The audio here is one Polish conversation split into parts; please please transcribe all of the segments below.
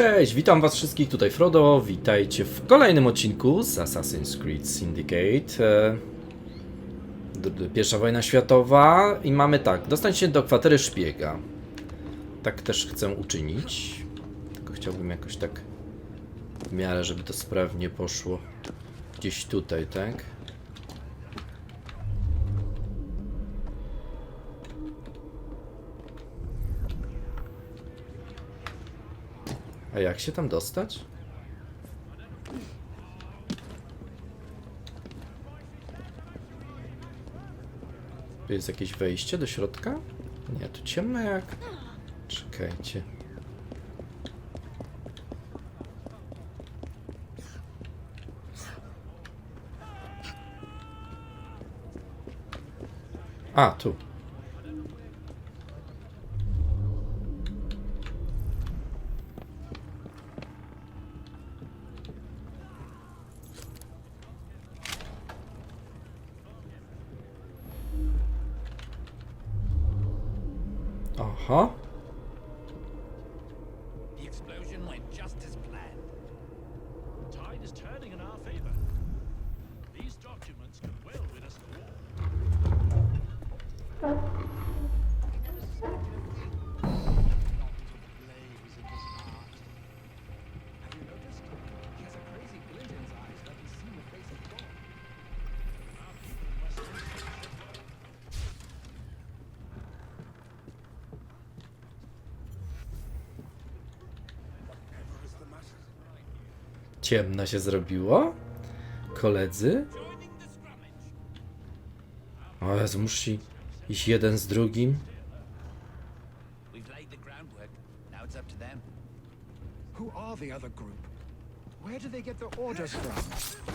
cześć! Witam was wszystkich, tutaj Frodo. Witajcie w kolejnym odcinku z Assassin's Creed Syndicate. E, Pierwsza wojna światowa i mamy tak, dostać się do kwatery szpiega. Tak też chcę uczynić. Tylko chciałbym jakoś tak w miarę, żeby to sprawnie poszło. Gdzieś tutaj, tak? A jak się tam dostać? Tu jest jakieś wejście do środka? Nie, tu ciemno jak... Czekajcie. A, tu. Ciemno się zrobiło? Koledzy? O Jezu, musi iść jeden z drugim. Who are the other group? Where do they get their orders from?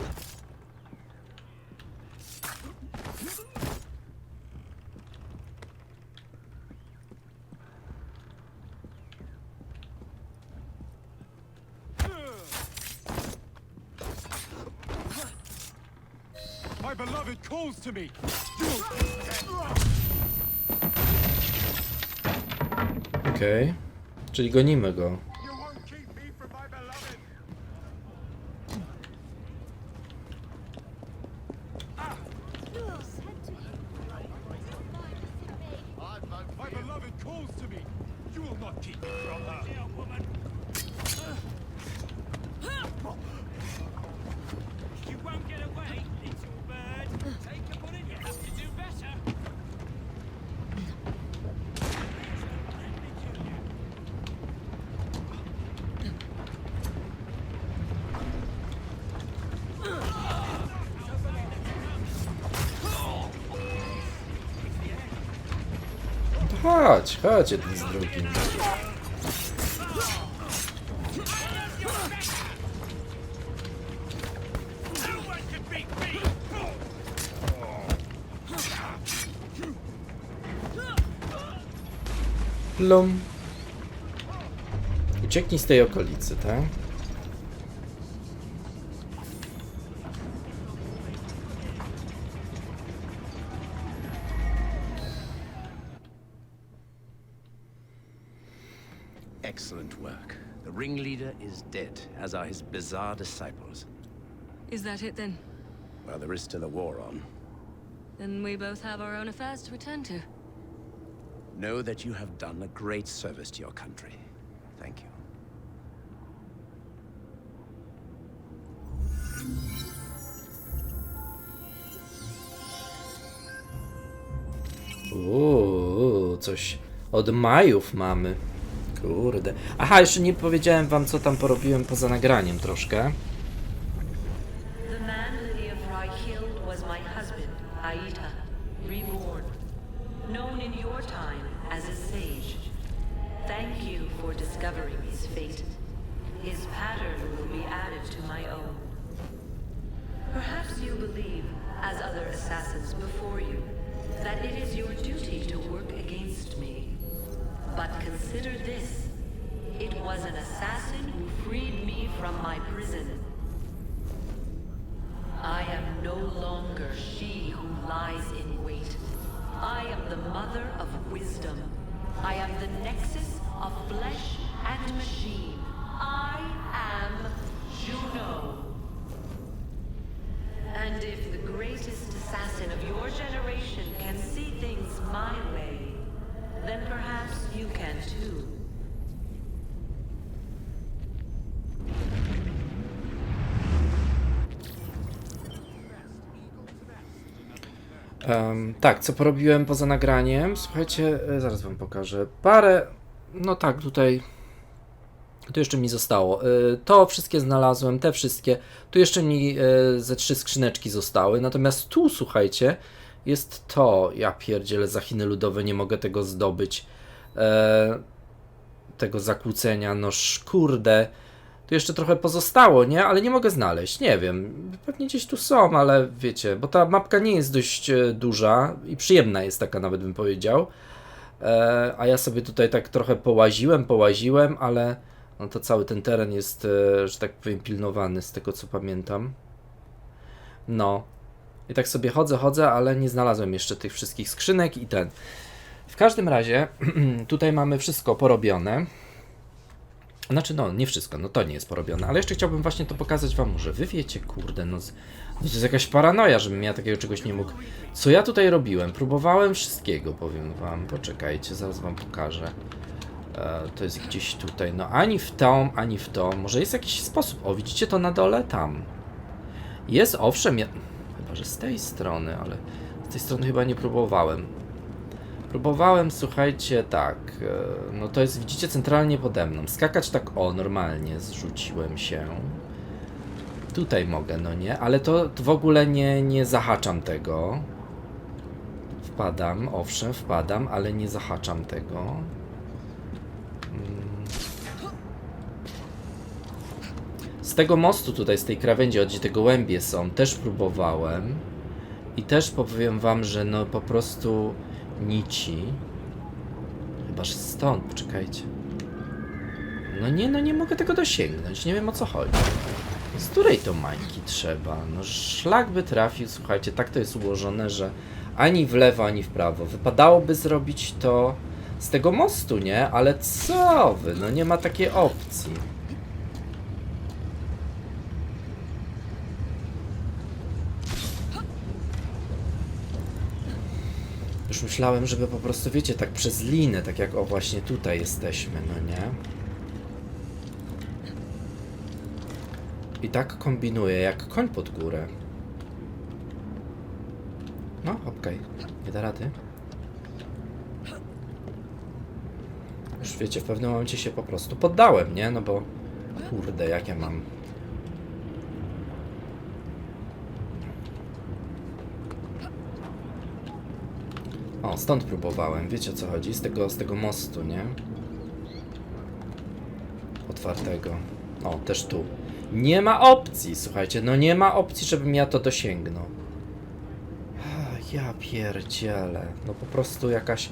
To me. Okej. Czyli gonimy go. Chodź, z drugim. Plum. Ucieknij z tej okolicy, tak? Dead, as are his bizarre disciples. Is that it then? Well, there is still a war on. Then we both have our own affairs to attend to. Know that you have done a great service to your country. Thank you. Uuu, coś od Majów mamy. Kurde. Aha, jeszcze nie powiedziałem wam, co tam porobiłem poza nagraniem troszkę. Em, tak, co porobiłem poza nagraniem? Słuchajcie, e, zaraz wam pokażę. Parę, no tak, tutaj. Tu jeszcze mi zostało. E, To wszystkie znalazłem, te wszystkie. Tu jeszcze mi e, ze trzy skrzyneczki zostały. Natomiast tu, słuchajcie, jest to. Ja pierdzielę, za Chiny ludowe nie mogę tego zdobyć. Tego zakłócenia, no kurde. Tu jeszcze trochę pozostało, nie? Ale nie mogę znaleźć. Nie wiem. Pewnie gdzieś tu są, ale wiecie, bo ta mapka nie jest dość e, duża i przyjemna jest taka, nawet bym powiedział. E, a ja sobie tutaj tak trochę połaziłem, połaziłem, ale no to cały ten teren jest, e, że tak powiem, pilnowany z tego co pamiętam. No. I tak sobie chodzę, chodzę, ale nie znalazłem jeszcze tych wszystkich skrzynek i ten. W każdym razie, tutaj mamy wszystko porobione. Znaczy, no, nie wszystko, no to nie jest porobione, ale jeszcze chciałbym właśnie to pokazać wam, może wy wiecie, kurde, no, to jest jakaś paranoja, żebym ja takiego czegoś nie mógł. Co ja tutaj robiłem? Próbowałem wszystkiego, powiem wam, poczekajcie, zaraz wam pokażę. E, to jest gdzieś tutaj, no ani w tą, ani w tą, może jest jakiś sposób, o widzicie to na dole? Tam. Jest, owszem, ja... chyba, że z tej strony, ale z tej strony chyba nie próbowałem. Próbowałem, słuchajcie, tak. e, No to jest, widzicie, centralnie pode mną. Skakać tak o, normalnie, zrzuciłem się. Tutaj mogę, no nie, ale to, to w ogóle nie, nie zahaczam tego. Wpadam, owszem, wpadam, ale nie zahaczam tego. Mm. Z tego mostu tutaj, z tej krawędzi, gdzie te gołębie są, też próbowałem. I też powiem wam, że no po prostu nici. Chyba, że stąd, poczekajcie. No nie, no nie mogę tego dosięgnąć, nie wiem o co chodzi. Z której to mańki trzeba? No szlak by trafił, słuchajcie, tak to jest ułożone, że ani w lewo, ani w prawo. Wypadałoby zrobić to z tego mostu, nie? Ale co wy, no nie ma takiej opcji. Już myślałem, żeby po prostu, wiecie, tak przez linę, tak jak o właśnie tutaj jesteśmy, no nie? I tak kombinuję, jak koń pod górę. No, okej, nie da rady. Już wiecie, w pewnym momencie się po prostu poddałem, nie? No bo, kurde, jak ja mam... Stąd próbowałem, wiecie o co chodzi? Z tego, z tego mostu, nie? Otwartego. O, też tu. Nie ma opcji, słuchajcie, no nie ma opcji, żebym ja to dosięgnął. Ach, Ja pierdzielę. No po prostu jakaś...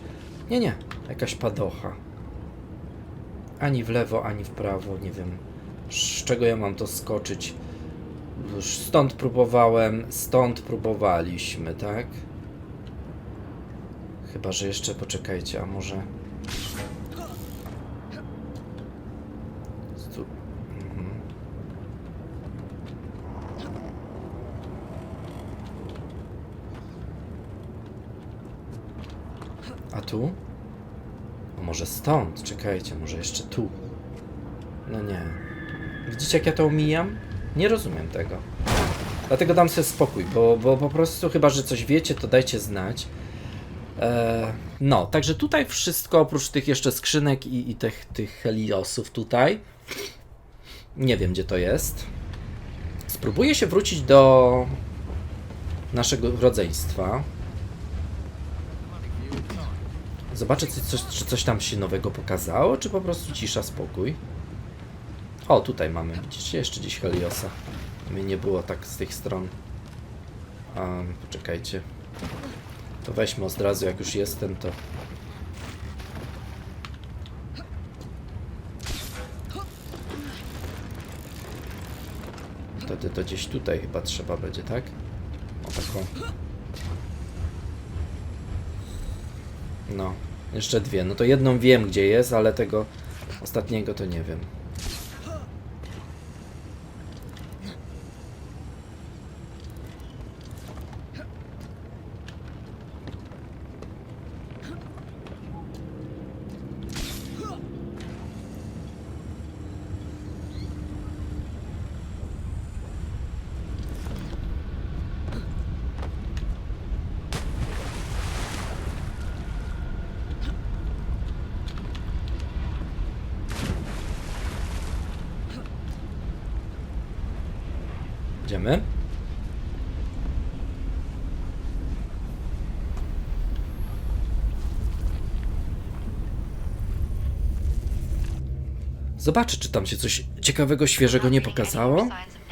Nie, nie, jakaś padocha. Ani w lewo, ani w prawo, nie wiem z czego ja mam to skoczyć. Już stąd próbowałem, stąd próbowaliśmy, tak? Chyba, że jeszcze poczekajcie, a może. Stu... Mhm. A tu? A może stąd? Czekajcie, może jeszcze tu. No nie. Widzicie, jak ja to omijam? Nie rozumiem tego. Dlatego dam sobie spokój, bo, bo po prostu chyba, że coś wiecie, to dajcie znać. E, no, także tutaj wszystko oprócz tych jeszcze skrzynek i, i tych, tych heliosów tutaj. Nie wiem, gdzie to jest. Spróbuję się wrócić do naszego rodzeństwa. Zobaczę, czy coś, czy coś tam się nowego pokazało, czy po prostu cisza, spokój. O, tutaj mamy, widzicie, jeszcze gdzieś Heliosa. Mnie nie było tak z tych stron. Um, poczekajcie. To weźmy od razu, jak już jestem, to... Wtedy to gdzieś tutaj chyba trzeba będzie, tak? O taką... No, jeszcze dwie. No to jedną wiem, gdzie jest, ale tego ostatniego to nie wiem. Idziemy. Zobaczę, czy tam się coś ciekawego, świeżego nie pokazało. Signs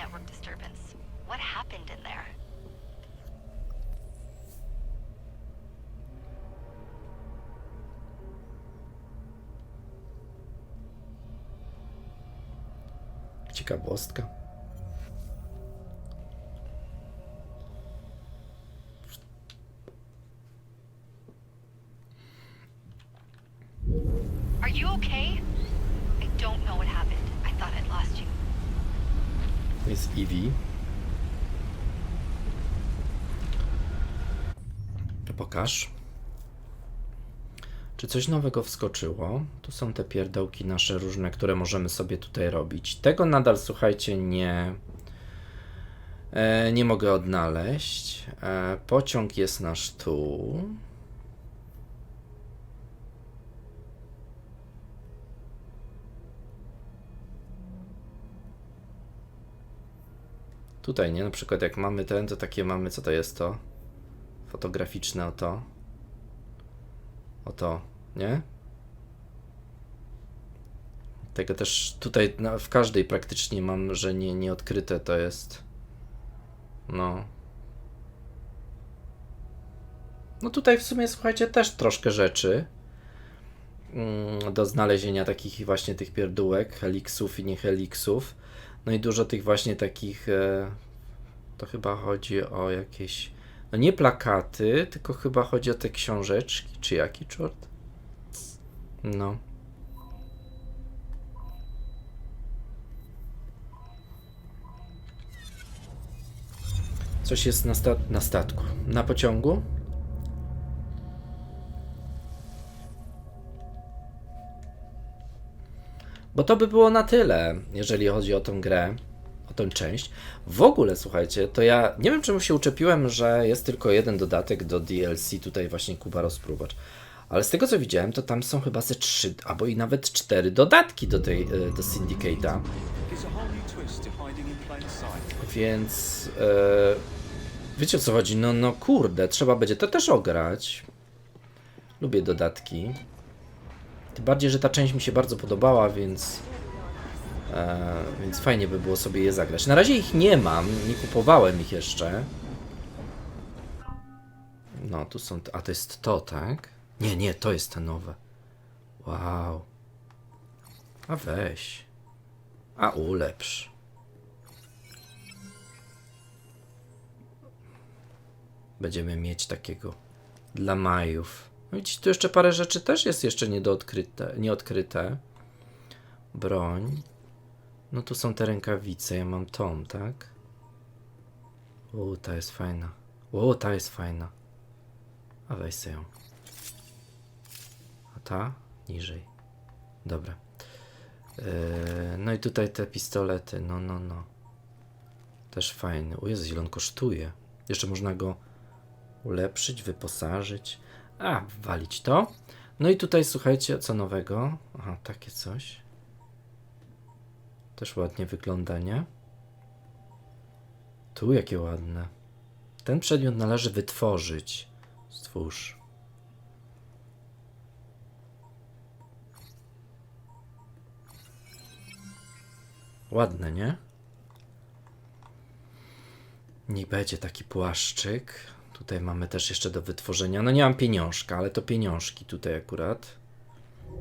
jest pokaż. Czy coś nowego wskoczyło? Tu są te pierdołki nasze różne, które możemy sobie tutaj robić. Tego nadal, słuchajcie, nie... E, nie mogę odnaleźć. E, pociąg jest nasz tu. Tutaj, nie? Na przykład jak mamy ten, to takie mamy, co to jest to? Fotograficzne oto. Oto, nie? Tego też tutaj w każdej praktycznie mam, że nie, nieodkryte to jest. No. No tutaj w sumie, słuchajcie, też troszkę rzeczy mm, do znalezienia takich właśnie tych pierdółek, heliksów i nie heliksów. No i dużo tych właśnie takich, e, to chyba chodzi o jakieś, no nie plakaty, tylko chyba chodzi o te książeczki, czy jaki czort? No. Coś jest na, sta- na statku. Na pociągu? Bo to by było na tyle, jeżeli chodzi o tą grę, o tę część. W ogóle, słuchajcie, to ja nie wiem, czemu się uczepiłem, że jest tylko jeden dodatek do DLC, tutaj właśnie Kuba Rozpróbacz. Ale z tego co widziałem, to tam są chyba ze trzy, albo i nawet cztery dodatki do tej, e, do Syndicate'a. Więc e, wiecie o co chodzi? No, no kurde, trzeba będzie to też ograć. Lubię dodatki. Tym bardziej, że ta część mi się bardzo podobała, więc e, więc fajnie by było sobie je zagrać. Na razie ich nie mam, nie kupowałem ich jeszcze. No, tu są. A to jest to, tak? Nie, nie, to jest te nowe. Wow. A weź. A ulepsz. będziemy mieć takiego dla Majów. No widzicie, tu jeszcze parę rzeczy też jest jeszcze niedoodkryte, nieodkryte. Broń. No tu są te rękawice, ja mam tą, tak? O, ta jest fajna. O, ta jest fajna. A weź sobie ją. A ta? Niżej. Dobra. Yy, no i tutaj te pistolety, no, no, no. Też fajny. O Jezu, kosztuje. Jeszcze można go ulepszyć, wyposażyć. A, walić to. No i tutaj słuchajcie, co nowego? Aha, takie coś. Też ładnie wygląda, nie? Tu jakie ładne. Ten przedmiot należy wytworzyć. Stwórz. Ładne, nie? Niech będzie taki płaszczyk. Tutaj mamy też jeszcze do wytworzenia. No nie mam pieniążka, ale to pieniążki tutaj akurat.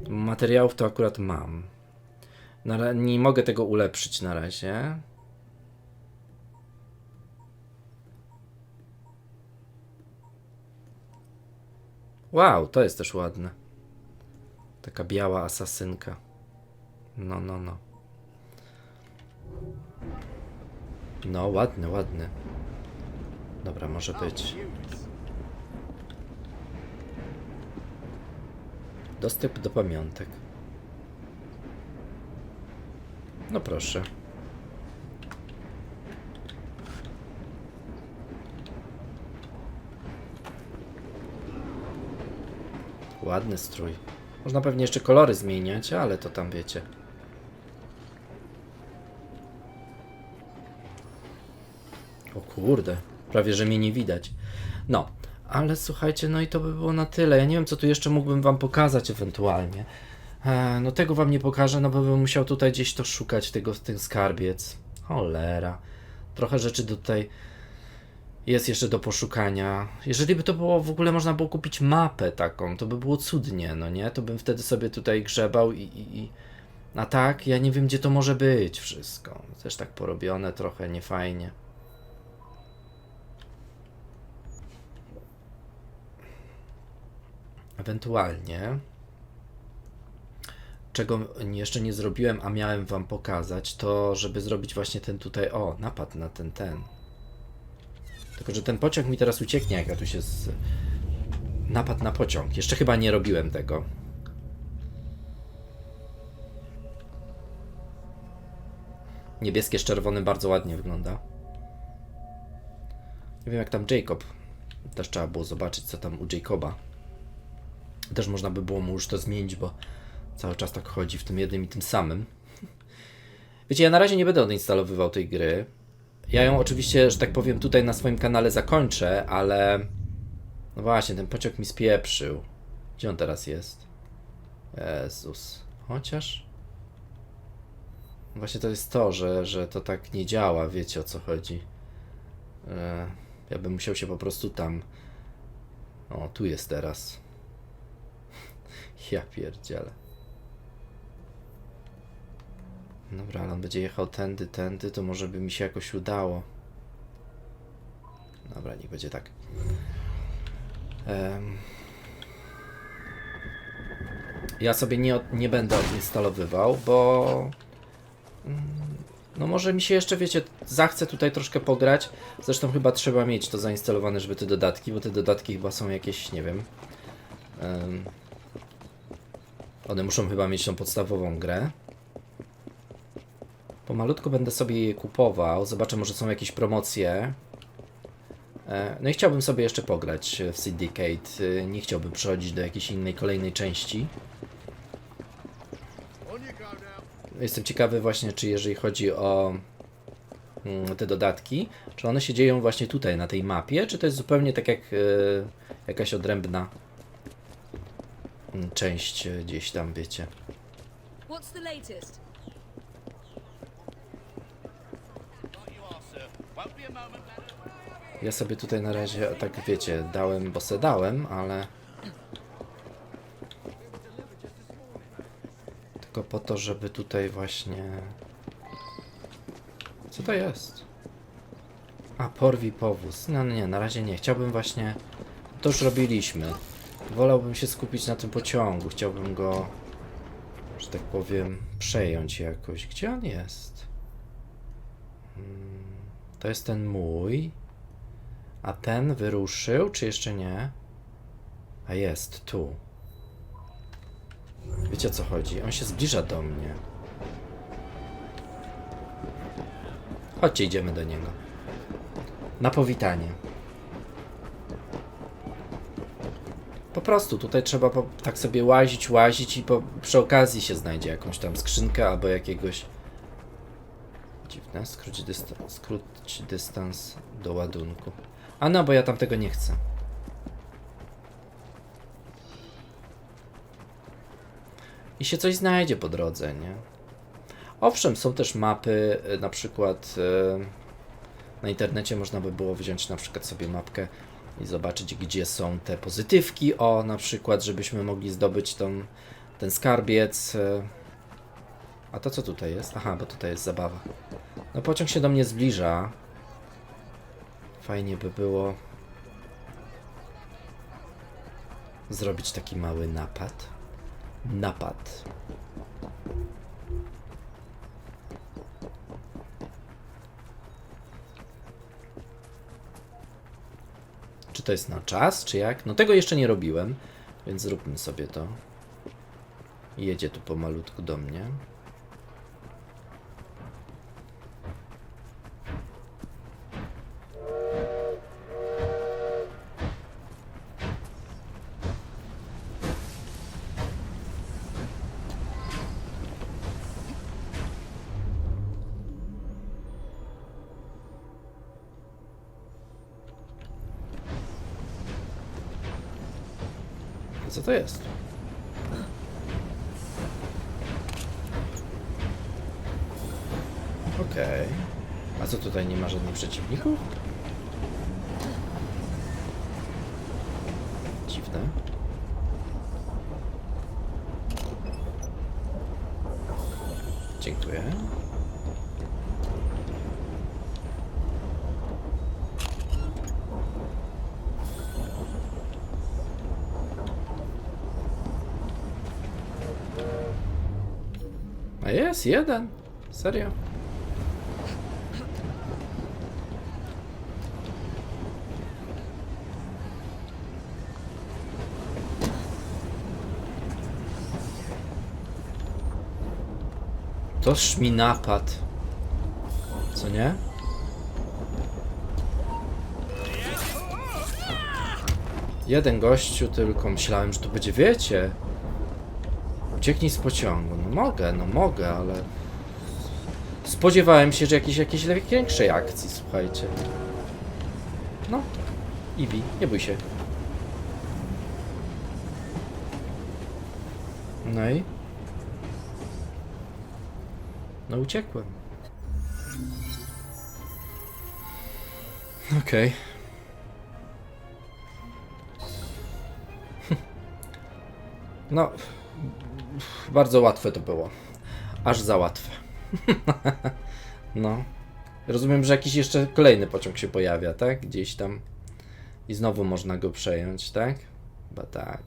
Materiałów to akurat mam. Nie mogę tego ulepszyć na razie. Wow, to jest też ładne. Taka biała asasynka. No, no, no. No, ładny, ładny. Dobra, może być. Dostęp do pamiątek. No proszę. Ładny strój. Można pewnie jeszcze kolory zmieniać, ale to tam wiecie. O kurde, prawie że mnie nie widać. No, ale słuchajcie, no i to by było na tyle. Ja nie wiem, co tu jeszcze mógłbym wam pokazać ewentualnie. E, no tego wam nie pokażę, no bo bym musiał tutaj gdzieś to szukać, tego, ten skarbiec. Cholera. Trochę rzeczy tutaj jest jeszcze do poszukania. Jeżeli by to było, w ogóle można było kupić mapę taką, to by było cudnie, no nie? To bym wtedy sobie tutaj grzebał i... i, i... A tak, ja nie wiem, gdzie to może być wszystko. Też tak porobione, trochę niefajnie. Ewentualnie, czego jeszcze nie zrobiłem, a miałem wam pokazać, to żeby zrobić właśnie ten tutaj, o, napad na ten, ten. Tylko, że ten pociąg mi teraz ucieknie, jak ja tu się z... Napad na pociąg. Jeszcze chyba nie robiłem tego. Niebieskie z czerwonym bardzo ładnie wygląda. Nie wiem jak tam Jacob. Też trzeba było zobaczyć co tam u Jacoba. Też można by było mu już to zmienić, bo cały czas tak chodzi w tym jednym i tym samym. Wiecie, ja na razie nie będę odinstalowywał tej gry. Ja ją oczywiście, że tak powiem, tutaj na swoim kanale zakończę, ale... No właśnie, ten pociąg mi spieprzył. Gdzie on teraz jest? Jezus. Chociaż... Właśnie to jest to, że, że to tak nie działa, wiecie o co chodzi. E, ja bym musiał się po prostu tam... O, tu jest teraz. Ja pierdzielę. Dobra, ale on będzie jechał tędy, tędy, to może by mi się jakoś udało. Dobra, niech będzie tak. Em. Ja sobie nie, nie będę odinstalowywał, bo mm, no może mi się jeszcze, wiecie, zachce tutaj troszkę pograć. Zresztą chyba trzeba mieć to zainstalowane, żeby te dodatki, bo te dodatki chyba są jakieś, nie wiem. em, one muszą chyba mieć tą podstawową grę. Pomalutko będę sobie je kupował. Zobaczę, może są jakieś promocje. E, No i chciałbym sobie jeszcze pograć w Syndicate. E, Nie chciałbym przechodzić do jakiejś innej, kolejnej części. Jestem ciekawy właśnie, czy jeżeli chodzi o mm, te dodatki, czy one się dzieją właśnie tutaj, na tej mapie, czy to jest zupełnie tak jak e, jakaś odrębna część e, gdzieś tam, wiecie. What's the latest? Ja sobie tutaj na razie, tak wiecie, dałem, bo se dałem, ale... Tylko po to, żeby tutaj właśnie... Co to jest? A, porwi powóz. No nie, na razie nie. Chciałbym właśnie... To już robiliśmy. Wolałbym się skupić na tym pociągu. Chciałbym go, że tak powiem, przejąć jakoś. Gdzie on jest? Hmm, to jest ten mój. A ten wyruszył, czy jeszcze nie? A jest, tu. Wiecie o co chodzi? On się zbliża do mnie. Chodźcie, idziemy do niego. Na powitanie. Po prostu tutaj trzeba po, tak sobie łazić, łazić i po, przy okazji się znajdzie jakąś tam skrzynkę albo jakiegoś. Dziwne, skróć dystans, skróć dystans do ładunku. A no, bo ja tam tego nie chcę. I się coś znajdzie po drodze, nie? Owszem, są też mapy, y, na przykład y, na internecie można by było wziąć na przykład sobie mapkę i zobaczyć, gdzie są te pozytywki. O, na przykład, żebyśmy mogli zdobyć tą, ten skarbiec. y. A to co tutaj jest? Aha, bo tutaj jest zabawa. No pociąg się do mnie zbliża. Fajnie by było zrobić taki mały napad. Napad. To jest na czas, czy jak? No tego jeszcze nie robiłem, więc zróbmy sobie to. Jedzie tu pomalutku do mnie. Co to jest? Okej. A co tutaj nie ma żadnych przeciwników? Dziwne. Dziękuję. A jest jeden. Serio? Toż mi napad. Co nie? Jeden gościu tylko. Myślałem, że to będzie, wiecie. Ucieknij z pociągu. No mogę, no mogę, ale... Spodziewałem się, że jakiejś, jakiejś większej akcji, słuchajcie. No. Iwi, nie bój się. No i? No uciekłem. Okej. No, bardzo łatwe to było. Aż za łatwe. no. Rozumiem, że jakiś jeszcze kolejny pociąg się pojawia, tak? Gdzieś tam. I znowu można go przejąć, tak? Chyba tak.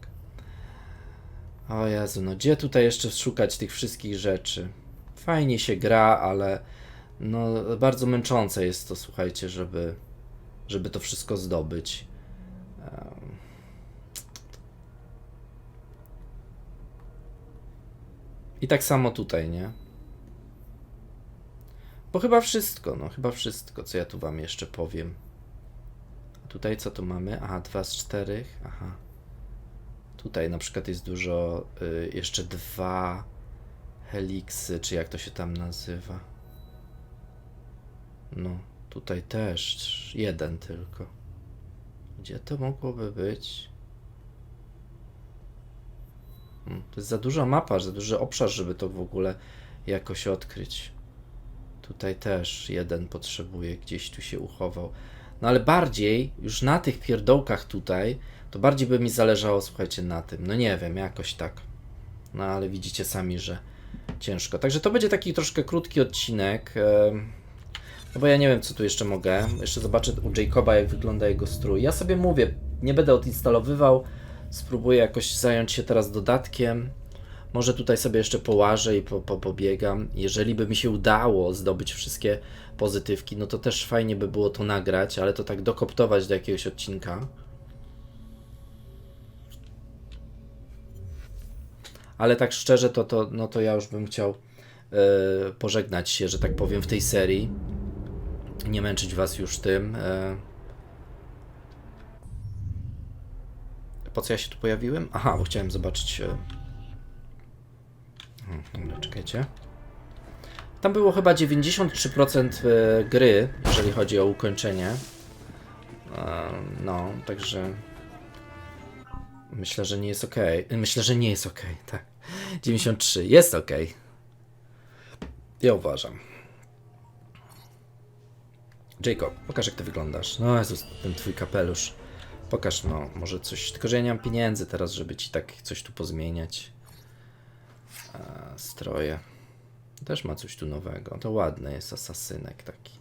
O Jezu, no gdzie tutaj jeszcze szukać tych wszystkich rzeczy? Fajnie się gra, ale no bardzo męczące jest to, słuchajcie, żeby, żeby to wszystko zdobyć. I tak samo tutaj, nie? Bo chyba wszystko, no chyba wszystko, co ja tu wam jeszcze powiem. A tutaj co tu mamy? Aha, dwa z czterech. Aha. Tutaj na przykład jest dużo, y, jeszcze dwa heliksy, czy jak to się tam nazywa. No, tutaj też jeden tylko. Gdzie to mogłoby być? Hmm, To jest za duża mapa, za duży obszar, żeby to w ogóle jakoś odkryć. Tutaj też jeden potrzebuje, gdzieś tu się uchował. No ale bardziej, już na tych pierdołkach tutaj, to bardziej by mi zależało, słuchajcie, na tym. No nie wiem, jakoś tak. No ale widzicie sami, że ciężko. Także to będzie taki troszkę krótki odcinek. No bo ja nie wiem, co tu jeszcze mogę. Jeszcze zobaczę u Jacoba, jak wygląda jego strój. Ja sobie mówię, nie będę odinstalowywał. Spróbuję jakoś zająć się teraz dodatkiem. Może tutaj sobie jeszcze połażę i po, po, pobiegam. Jeżeli by mi się udało zdobyć wszystkie pozytywki, no to też fajnie by było to nagrać, ale to tak dokoptować do jakiegoś odcinka. Ale tak szczerze, to, to, no to ja już bym chciał e, pożegnać się, że tak powiem, w tej serii. Nie męczyć Was już tym. e. Po co ja się tu pojawiłem? Aha, bo chciałem zobaczyć. e, Hmm, Dobra, czekajcie. Tam było chyba 93% e, gry, jeżeli chodzi o ukończenie. E, No, także myślę, że nie jest ok. Myślę, że nie jest ok, tak. 93 jest ok. Ja uważam. Jacob, pokaż jak ty wyglądasz. No Jezus, ten twój kapelusz. Pokaż no, może coś. Tylko, że ja nie mam pieniędzy teraz, żeby ci tak coś tu pozmieniać. A, stroje. Też ma coś tu nowego. To ładny jest asasynek taki.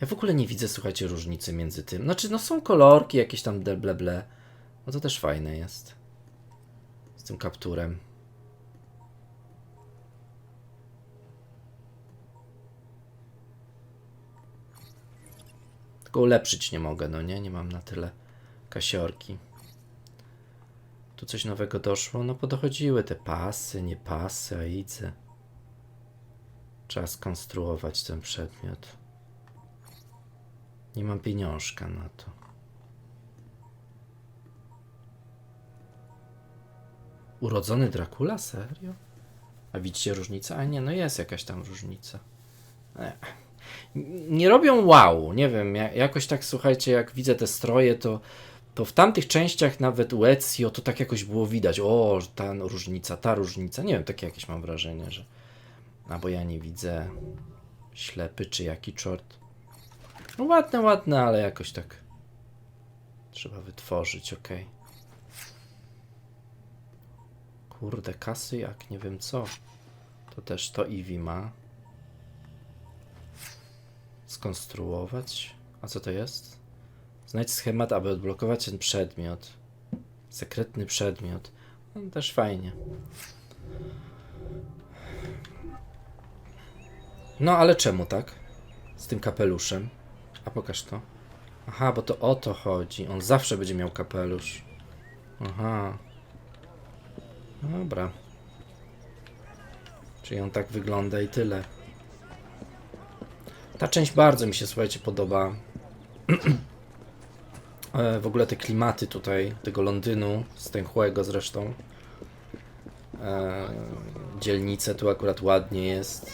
Ja w ogóle nie widzę, słuchajcie, różnicy między tym. Znaczy, no są kolorki jakieś tam de ble ble. No to też fajne jest. Z tym kapturem. Tylko ulepszyć nie mogę, no nie? Nie mam na tyle kasiorki. Tu coś nowego doszło? No podochodziły te pasy, nie pasy, a idzę. Trzeba skonstruować ten przedmiot. Nie mam pieniążka na to. Urodzony Dracula? Serio? A widzicie różnicę? A nie, no jest jakaś tam różnica. Ech. Nie robią wow, nie wiem, ja- jakoś tak słuchajcie, jak widzę te stroje, to to w tamtych częściach nawet u Ezio to tak jakoś było widać. O, ta różnica, ta różnica. Nie wiem, takie jakieś mam wrażenie, że. Albo ja nie widzę. Ślepy czy jaki czort. No ładne, ładne, ale jakoś tak. Trzeba wytworzyć, ok. Kurde, kasy jak nie wiem co. To też to Eevee ma. Skonstruować. A co to jest? Znajdź schemat, aby odblokować ten przedmiot. Sekretny przedmiot. No, też fajnie. No ale czemu tak? Z tym kapeluszem. A pokaż to. Aha, bo to o to chodzi. On zawsze będzie miał kapelusz. Aha. Dobra. Czyli on tak wygląda i tyle. Ta część bardzo mi się, słuchajcie, podoba. E, w ogóle te klimaty tutaj, tego Londynu, stęchłego zresztą. E, dzielnice tu akurat ładnie jest.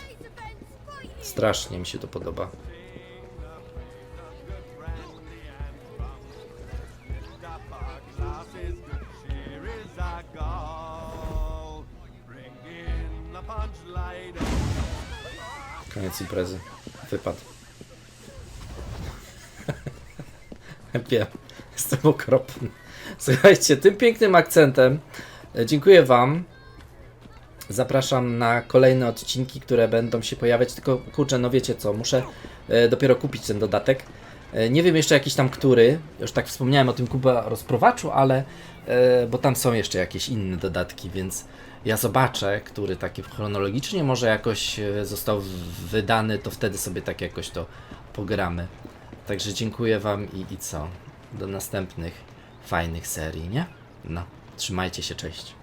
Strasznie mi się to podoba. Koniec imprezy. Wypad. Wiem, okropny. Słuchajcie, tym pięknym akcentem e, dziękuję Wam. Zapraszam na kolejne odcinki, które będą się pojawiać. Tylko kurczę, no wiecie co, muszę e, dopiero kupić ten dodatek. E, nie wiem jeszcze jakiś tam który. Już tak wspomniałem o tym Kuba rozprowaczu, ale bo tam są jeszcze jakieś inne dodatki, więc ja zobaczę, który taki chronologicznie może jakoś został wydany, to wtedy sobie tak jakoś to pogramy. Także dziękuję Wam i, i co? Do następnych fajnych serii, nie? No, trzymajcie się, cześć.